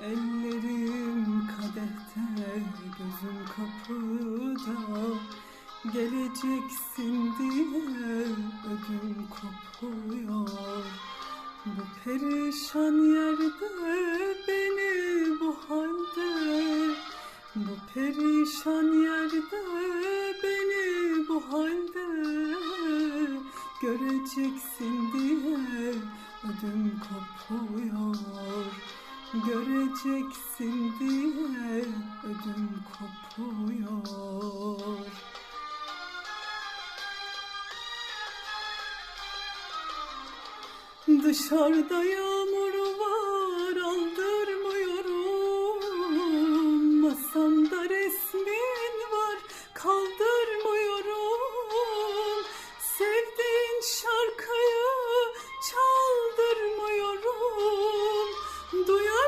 Ellerim kadehte, gözüm kapıda. Geleceksin diye ödüm kopuyor. Bu perişan yerde beni bu halde. Bu perişan yerde beni bu halde. Göreceksin diye ödüm kopuyor Göreceksin diye ödüm kopuyor. Dışarıda yağmur